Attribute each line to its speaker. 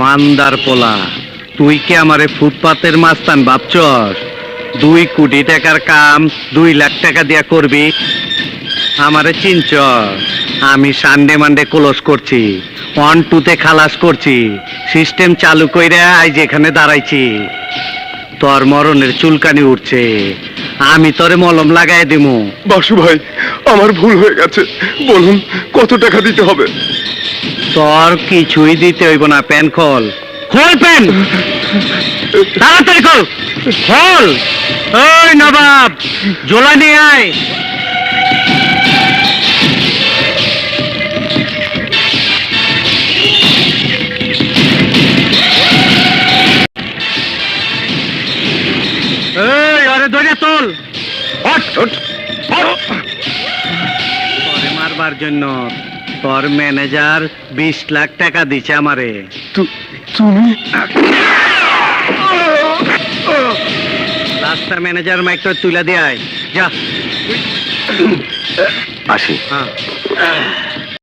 Speaker 1: মান্দার পোলা, তুই কি আমারে ফুটপাতের মাস্তান বাপচর দুই কোটি টাকার কাম দুই লাখ টাকা দিয়া করবি? আমারে চিনচর আমি সানডে মানডে ক্লোজ করছি, ওয়ান টুতে খালাস করছি, সিস্টেম চালু কইরা আজ এখানে দাঁড়াইছি। তোর মরণের চুলকানি উঠছে। আমি তোরে মলম লাগাই দিমু।
Speaker 2: বাসু ভাই আমার ভুল হয়ে গেছে। বলুন কত টাকা দিতে হবে?
Speaker 1: তোর কিছুই দিতে হইব না প্যান খোল। খোল প্যান! তাড়াতাড়ি খোল! খোল! ওই নবাব জোলা নিয়ে আয়। এই আরে ধরে তোল। মারবার জন্য তোর ম্যানেজার বিশ লাখ টাকা দিছে আমারে।
Speaker 2: তুমি?
Speaker 1: রাস্তা ম্যানেজার মাইকটা তুলে দিয়ে যা।
Speaker 2: আসি।
Speaker 1: হ্যাঁ।